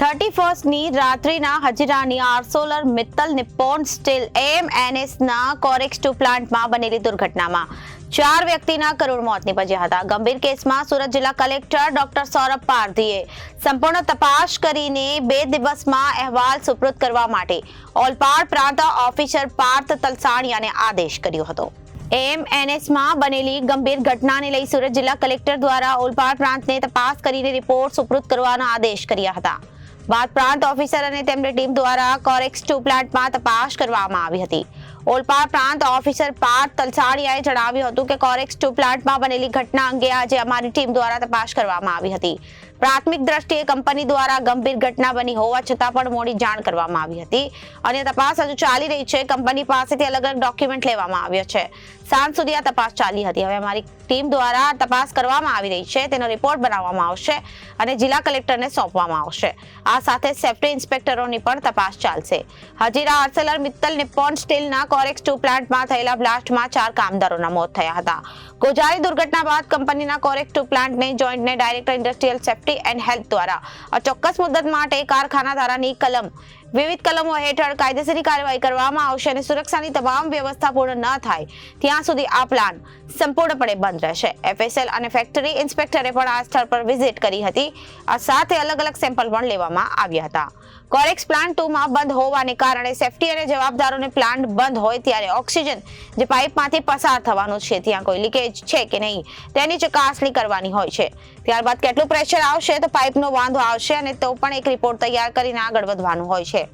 Thirty ફર્સ્ટની રાત્રિના હજીરાની આરસોલર મિત્તલ નિપ્પોન સ્ટીલ એમએનએસના કોરેક્સ ટુ પ્લાન્ટમાં બનેલી દુર્ઘટનામાં ચાર વ્યક્તિના કરુણ મોત નીપજ્યા હતા. ગંભીર કેસમાં સુરત જિલ્લા કલેક્ટર ડોક્ટર સૌરભ પારધીએ સંપૂર્ણ તપાસ કરીને બે દિવસમાં અહેવાલ સુપ્રત કરવા માટે ઓલપાડ પ્રાંત ઓફિસર પાર્થ તલસાણિયાને આદેશ કર્યો હતો. એમએનએસમાં બનેલી ગંભીર ઘટનાને લઈ સુરત જિલ્લા કલેક્ટર દ્વારા ઓલપાડ પ્રાંતને તપાસ કરીને રિપોર્ટ સુપ્રત કરવાના આદેશ કર્યા હતા. બાદ પ્લાન્ટ ઓફિસર અને તેમની ટીમ દ્વારા કોરેક્સ ટુ પ્લાન્ટમાં તપાસ કરવામાં આવી હતી. ઓલપાડ પ્રાંત ઓફિસર પાર્થ તલસાડિયાએ જણાવ્યું હતું કે કોરેક્સ ટુ પ્લાન્ટમાં બનેલી ઘટના અંગે આજે અમારી ટીમ દ્વારા તપાસ કરવામાં આવી હતી. પ્રાથમિક દ્રષ્ટિએ કંપની દ્વારા ગંભીર ઘટના બની હોવા છતાં પણ મોડી જાણ કરવામાં આવી હતી. અને તપાસ હજુ ચાલી રહી છે. કંપની પાસેથી અલગ અલગ ડોક્યુમેન્ટ લેવામાં આવ્યો છે. સાંજ સુધી આ તપાસ ચાલી હતી. હવે અમારી ટીમ દ્વારા તપાસ કરવામાં આવી રહી છે. તેનો રિપોર્ટ બનાવવામાં આવશે અને જિલ્લા કલેક્ટરને સોંપવામાં આવશે. આ સાથે સેફ્ટી ઇન્સ્પેક્ટરોની પણ તપાસ ચાલશે. હજીરા આર્સેલર મિત્તલ નિપ્પોન સ્ટીલના કોરેક્સ ટુ પ્લાન્ટમાં થયેલા બ્લાસ્ટમાં ચાર કામદારોના મોત થયા હતા. ગોજારી દુર્ઘટના બાદ કંપનીના કોરેક્સ ટુ પ્લાન્ટને જોઈન્ટને director industrial safety and health દ્વારા અચોક્કસ મુદ્દત માટે કારખાના ધારાની કલમ વિવિધ કલમો હેઠળ કાયદેસરની કાર્યવાહી કરવામાં આવશે અને સુરક્ષાની તમામ વ્યવસ્થા પૂર્ણ ન થાય, ત્યાં સુધી આ પ્લાન સંપૂર્ણપણે બંધ રહેશે. એફએસએલ અને ફેક્ટરી ઇન્સ્પેક્ટરે પણ આ સ્થળ પર વિઝિટ કરી હતી. આ સાથે અલગ અલગ સેમ્પલ પણ લેવામાં આવ્યા હતા. કોરેક્સ પ્લાન્ટ ટુમાં બંધ હોવાને કારણે સેફટી અને જવાબદારોને પ્લાન્ટ બંધ હોય ત્યારે ઓક્સિજન જે પાઇપમાંથી પસાર થવાનું છે, ત્યાં કોઈ લીકેજ છે કે નહીં, તેની ચકાસણી કરવાની હોય છે. ત્યારબાદ કેટલું પ્રેશર આવશે તો પાઇપનો વાંધો આવશે અને તો પણ એક રિપોર્ટ તૈયાર કરીને આગળ વધવાનું હોય છે.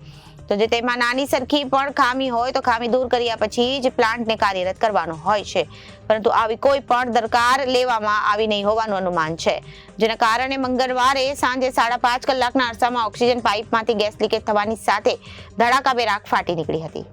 તો જે તેમાં નાની સરખી પણ ખામી હોય તો ખામી દૂર કર્યા પછી જ પ્લાન્ટને કાર્યરત કરવાનો હોય છે. પરંતુ આવી કોઈ પણ દરકાર લેવામાં આવી નહીં હોવાનું અનુમાન છે. જેના કારણે મંગળવારે સાંજે સાડા પાંચ કલાકના અરસામાં ઓક્સિજન પાઇપમાંથી ગેસ લીકેજ થવાની સાથે ધડાકાભેર આગ ફાટી નીકળી હતી.